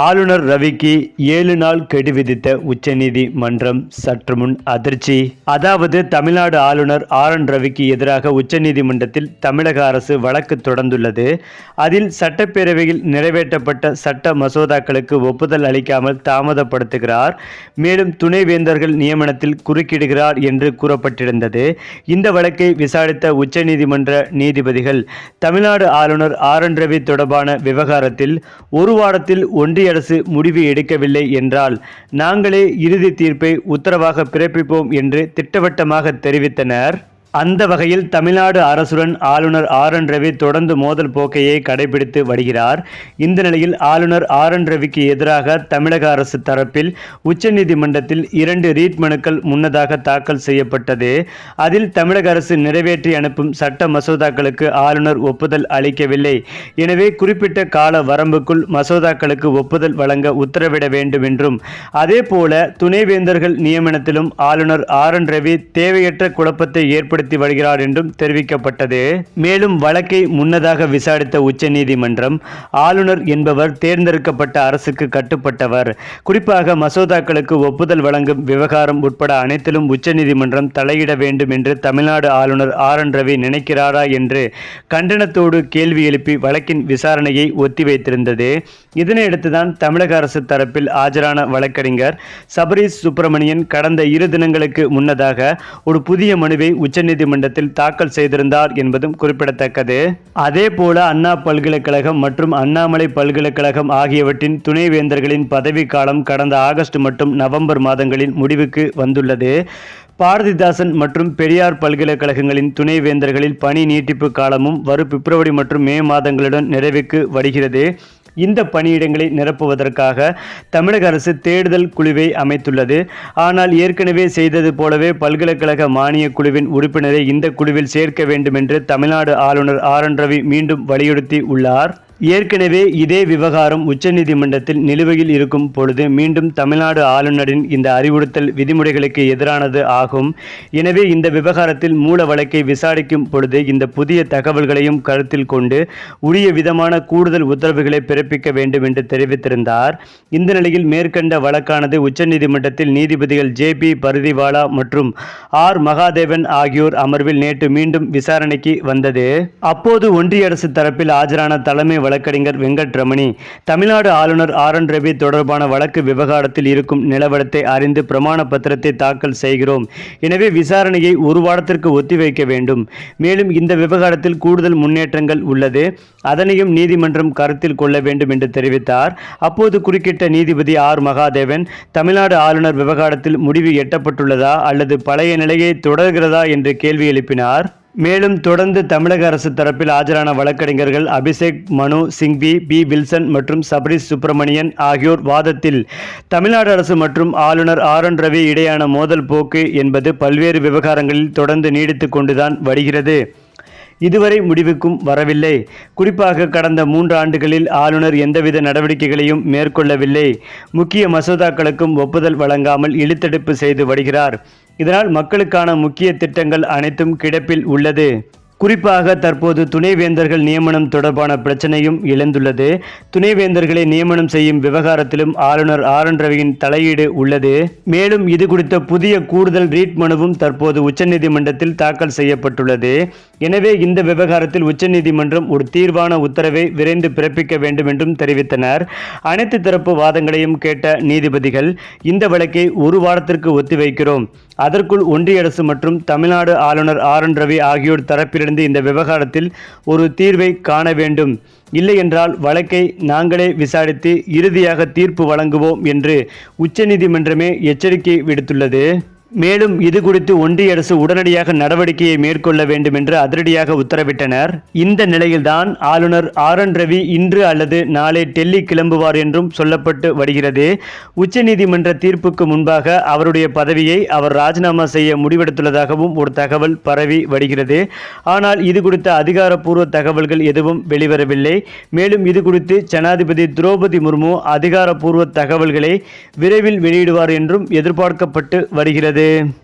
ஆளுநர் ரவிக்கு ஏழு நாள் கெடு விதித்த உச்சநீதிமன்றம் சற்று முன் அதிர்ச்சி. அதாவது தமிழ்நாடு ஆளுநர் ஆர் என் ரவிக்கு எதிராக உச்சநீதிமன்றத்தில் தமிழக அரசு வழக்கு தொடர்ந்துள்ளது. அதில் சட்டப்பேரவையில் நிறைவேற்றப்பட்ட சட்ட மசோதாக்களுக்கு ஒப்புதல் அளிக்காமல் தாமதப்படுத்துகிறார். மேலும் துணைவேந்தர்கள் நியமனத்தில் குறுக்கிடுகிறார் என்று கூறப்பட்டிருந்தது. இந்த வழக்கை விசாரித்த உச்சநீதிமன்ற நீதிபதிகள் தமிழ்நாடு ஆளுநர் ஆர் என் ரவி தொடர்பான விவகாரத்தில் ஒரு வாரத்தில் ஒன்றிய அரசு முடிவு எடுக்கவில்லை என்றால் நாங்களே இறுதி தீர்ப்பை உத்தரவாக பிறப்பிப்போம் என்று திட்டவட்டமாக தெரிவித்தனர். அந்த வகையில் தமிழ்நாடு அரசுடன் ஆளுநர் ஆர் என் ரவி தொடர்ந்து மோதல் போக்கையை கடைபிடித்து வருகிறார். இந்த நிலையில் ஆளுநர் ஆர் என் ரவிக்கு எதிராக தமிழக அரசு தரப்பில் உச்சநீதிமன்றத்தில் இரண்டு ரீட் மனுக்கள் முன்னதாக தாக்கல் செய்யப்பட்டது. அதில் தமிழக அரசு நிறைவேற்றி அனுப்பும் சட்ட மசோதாக்களுக்கு ஆளுநர் ஒப்புதல் அளிக்கவில்லை. எனவே குறிப்பிட்ட கால வரம்புக்குள் மசோதாக்களுக்கு ஒப்புதல் வழங்க உத்தரவிட வேண்டும் என்றும் அதேபோல துணைவேந்தர்கள் நியமனத்திலும் ஆளுநர் ஆர் என் ரவி தேவையற்ற குழப்பத்தை ஏற்படுத்தி வருகிறார் என்றும் தெரிவிக்கப்பட்டது. மேலும் வழக்கை முன்னதாக விசாரித்த உச்சநீதிமன்றம் ஆளுநர் என்பவர் தேர்ந்தெடுக்கப்பட்ட அரசுக்கு கட்டுப்பட்டவர். குறிப்பாக மசோதாக்களுக்கு ஒப்புதல் வழங்கும் விவகாரம் உட்பட அனைத்திலும் உச்சநீதிமன்றம் தலையிட வேண்டும் என்று தமிழ்நாடு ஆளுநர் ஆர் என் ரவி நினைக்கிறாரா என்று கண்டனத்தோடு கேள்வி எழுப்பி வழக்கின் விசாரணையை ஒத்திவைத்திருந்தது. இதனையடுத்துதான் தமிழக அரசு தரப்பில் ஆஜரான வழக்கறிஞர் சபரீஷ் சுப்பிரமணியன் கடந்த இரு தினங்களுக்கு முன்னதாக ஒரு புதிய மனுவை உச்சநீதி உயர்நீதிமன்றத்தில் தாக்கல் செய்திருந்தார் என்பதும் குறிப்பிடத்தக்கது. அதே போல அண்ணா பல்கலைக்கழகம் மற்றும் அண்ணாமலை பல்கலைக்கழகம் ஆகியவற்றின் துணைவேந்தர்களின் பதவிக்காலம் கடந்த ஆகஸ்ட் மற்றும் நவம்பர் மாதங்களில் முடிவுக்கு வந்துள்ளது. பாரதிதாசன் மற்றும் பெரியார் பல்கலைக்கழகங்களின் துணைவேந்தர்களில் பணி நீட்டிப்பு காலமும் வரும் பிப்ரவரி மற்றும் மே மாதங்களுடன் நிறைவுக்கு வருகிறது. இந்த பணியிடங்களை நிரப்புவதற்காக தமிழக அரசு தேடுதல் குழுவை அமைத்துள்ளது. ஆனால் ஏற்கனவே செய்தது போலவே பல்கலைக்கழக மானியக் குழுவின் உறுப்பினரை இந்த குழுவில் சேர்க்க வேண்டும் என்று தமிழ்நாடு ஆளுநர் ஆர் என் ரவி மீண்டும் வலியுறுத்தி உள்ளார். ஏற்கனவே இதே விவகாரம் உச்சநீதிமன்றத்தில் நிலுவையில் இருக்கும் பொழுது மீண்டும் தமிழ்நாடு ஆளுநரின் இந்த அறிவுறுத்தல் விதிமுறைகளுக்கு எதிரானது ஆகும். எனவே இந்த விவகாரத்தில் மூல வழக்கை விசாரிக்கும் பொழுது இந்த புதிய தகவல்களையும் கருத்தில் கொண்டு உரிய விதமான கூடுதல் உத்தரவுகளை பிறப்பிக்க வேண்டும் என்று தெரிவித்திருந்தார். இந்த நிலையில் மேற்கண்ட வழக்கானது உச்சநீதிமன்றத்தில் நீதிபதிகள் ஜே பி பருதிவாலா மற்றும் ஆர் மகாதேவன் ஆகியோர் அமர்வில் நேற்று மீண்டும் விசாரணைக்கு வந்தது. அப்போது ஒன்றிய அரசு தரப்பில் ஆஜரான தலைமை வழக்கறிஞர் வெங்கட் ரமணி தமிழ்நாடு ஆளுநர் ஆர் என் ரவி தொடர்பான வழக்கு விவகாரத்தில் இருக்கும் நிலவரத்தை அறிந்து பிரமாண பத்திரத்தை தாக்கல் செய்கிறோம். எனவே விசாரணையை ஒரு வாரத்திற்கு ஒத்திவைக்க வேண்டும். மேலும் இந்த விவகாரத்தில் கூடுதல் முன்னேற்றங்கள் உள்ளது. அதனையும் நீதிமன்றம் கருத்தில் கொள்ள வேண்டும் என்று தெரிவித்தார். அப்போது குறுக்கிட்ட நீதிபதி ஆர். மகாதேவன் தமிழ்நாடு ஆளுநர் விவகாரத்தில் முடிவு எட்டப்பட்டுள்ளதா அல்லது பழைய நிலையை தொடர்கிறதா? என்று கேள்வி எழுப்பினார். மேலும் தொடர்ந்து தமிழக அரசு தரப்பில் ஆஜரான வழக்கறிஞர்கள் அபிஷேக் மனு சிங்வி பி. வில்சன் மற்றும் சபரிஷ் சுப்பிரமணியன் ஆகியோர் வாதத்தில். தமிழ்நாடு அரசு மற்றும் ஆளுநர் ஆர். என். ரவி இடையான மோதல் போக்கு என்பது பல்வேறு விவகாரங்களில் தொடர்ந்து நீடித்து கொண்டுதான் வருகிறது. இதுவரை முடிவுக்கும் வரவில்லை. குறிப்பாக கடந்த மூன்று ஆண்டுகளில் ஆளுநர் எந்தவித நடவடிக்கைகளையும் மேற்கொள்ளவில்லை. முக்கிய மசோதாக்களுக்கும் ஒப்புதல் வழங்காமல் இழுத்தடுப்பு செய்து வருகிறார். இதனால் மக்களுக்கான முக்கிய திட்டங்கள் அனைத்தும் கிடப்பில் உள்ளது. குறிப்பாக தற்போது துணைவேந்தர்கள் நியமனம் தொடர்பான பிரச்சனையும் எழுந்துள்ளது. துணைவேந்தர்களை நியமனம் செய்யும் விவகாரத்திலும் ஆளுநர் ஆர். என். ரவியின் தலையீடு உள்ளது. மேலும் இது குறித்த புதிய கூடுதல் ரீட் மனுவும் தற்போது உச்சநீதிமன்றத்தில் தாக்கல் செய்யப்பட்டுள்ளது. எனவே இந்த விவகாரத்தில் உச்சநீதிமன்றம் ஒரு தீர்வான உத்தரவை விரைந்து பிறப்பிக்க வேண்டும் என்றும் தெரிவித்தனர். அனைத்து தரப்பு வாதங்களையும் கேட்ட நீதிபதிகள் இந்த வழக்கை ஒரு வாரத்திற்கு ஒத்திவைக்கிறோம். அதற்குள் ஒன்றிய அரசு மற்றும் தமிழ்நாடு ஆளுநர் ஆர் என் ரவி ஆகியோர் தரப்பிலிருந்து இந்த விவகாரத்தில் ஒரு தீர்வை காண வேண்டும். இல்லையென்றால் வழக்கை நாங்களே விசாரித்து இறுதியாக தீர்ப்பு வழங்குவோம் என்று உச்சநீதிமன்றமே எச்சரிக்கை விடுத்துள்ளது. மேலும் இது குறித்து ஒன்றிய அரசு உடனடியாக நடவடிக்கையை மேற்கொள்ள வேண்டும் என்று அதிரடியாக உத்தரவிட்டனர். இந்த நிலையில்தான் ஆளுநர் ஆர் என் ரவி இன்று அல்லது நாளை டெல்லி கிளம்புவார் என்றும் சொல்லப்பட்டு வருகிறது. உச்சநீதிமன்ற தீர்ப்புக்கு முன்பாக அவருடைய பதவியை அவர் ராஜினாமா செய்ய முடிவெடுத்துள்ளதாகவும் ஒரு தகவல் பரவி வருகிறது. ஆனால் இது குறித்த அதிகாரப்பூர்வ தகவல்கள் எதுவும் வெளிவரவில்லை. மேலும் இது குறித்து ஜனாதிபதி திரௌபதி முர்மு அதிகாரப்பூர்வ தகவல்களை விரைவில் வெளியிடுவார் என்றும் எதிர்பார்க்கப்பட்டு வருகிறது. tarde.